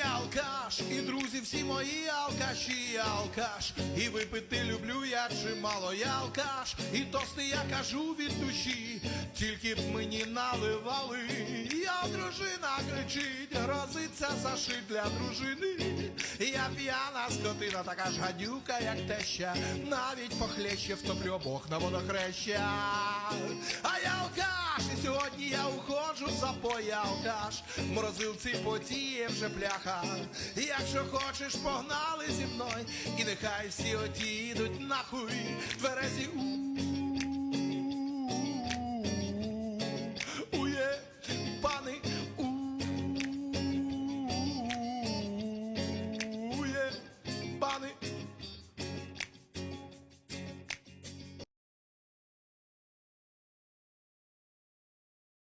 алкаш, і друзі всі мої алкаші, я алкаш. І випити люблю я чимало, я алкаш, і тости я кажу від душі, тільки б мені наливали. Я дружина кричить, грозиться зашить для дружини. Я п'яна скотина, така ж гадюка, як теща, навіть похлеще втоплю обох на водохреща. А я алкаш, і сьогодні я уходжу алкаш. В морозилці потіє вже пляха. Якщо хочеш, погнали зі мною, і нехай всі одідуть нахуй. Тверезі у